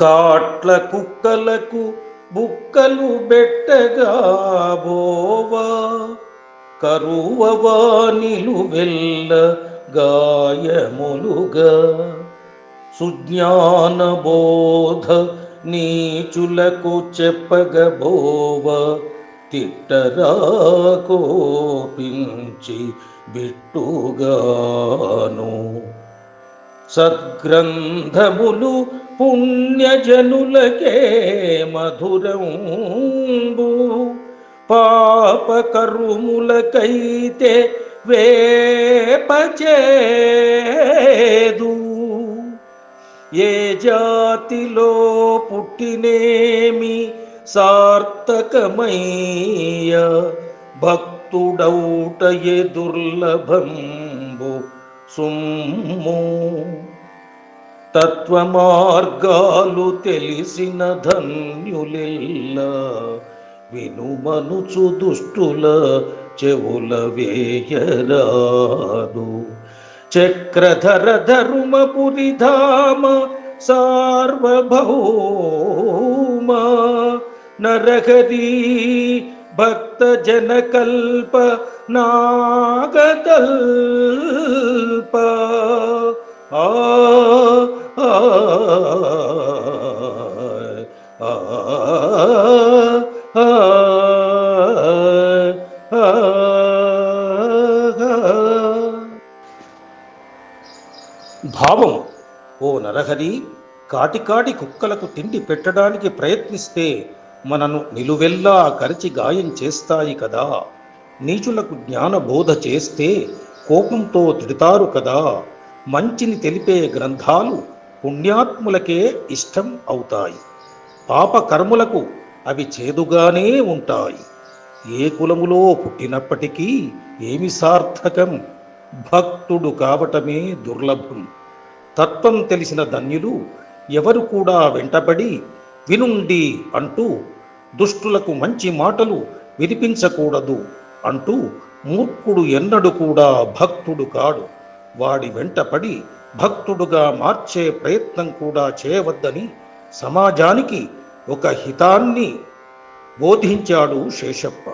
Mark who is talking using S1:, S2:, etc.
S1: కాట్ల కుక్కలకు బుక్కలు బెట్టగా బోవా. కరువవా నిలువెల్ల గాయములుగా. సుజ్ఞాన బోధ నీచులకు చెప్పగబోవ తిట్టరా కోపించి బిట్టుగాను. సద్గ్రంథములు పుణ్యజనులకే మధురంబు. పాపకరుములకైతే వేపచేదు. ఏ జాతిలో పుట్టినేమి సార్థకమయ్య? భక్తుడౌటయే దుర్లభంబు సుమ్ము తత్వమార్గాలు తెలిసిన ధన్యులిల్ల వినుమనుచు దుష్టుల చెవుల వేయరాదు. చక్రధర ధర్మపురి ధామ సార్వభౌమ నరహరీ భక్త జనకల్ప నాగదల్ప ఆ, భావం ఓ నరహరి కాటికాటి కుక్కలకు తిండి పెట్టడానికి ప్రయత్నిస్తే మనను నిలువెల్లా కరిచి గాయం చేస్తాయి కదా. నీచులకు జ్ఞాన బోధ చేస్తే కోపంతో తిడతారు కదా. మంచిని తెలిపే గ్రంథాలు పుణ్యాత్ములకే ఇష్టం అవుతాయి. పాపకర్ములకు అవి చేదుగానే ఉంటాయి. ఏ కులములో పుట్టినప్పటికీ ఏమి సార్థకం? భక్తుడు కావటమే దుర్లభం. తత్వం తెలిసిన ధన్యులు ఎవరు కూడా వెంటబడి వినుండి అంటూ దుష్టులకు మంచి మాటలు వినిపించకూడదు అంటూ మూర్ఖుడు ఎన్నడు కూడా భక్తుడు కాడు. వాడి వెంటపడి భక్తుడుగా మార్చే ప్రయత్నం కూడా చేయవద్దని సమాజానికి ఒక హితాన్ని బోధించాడు శేషప్ప.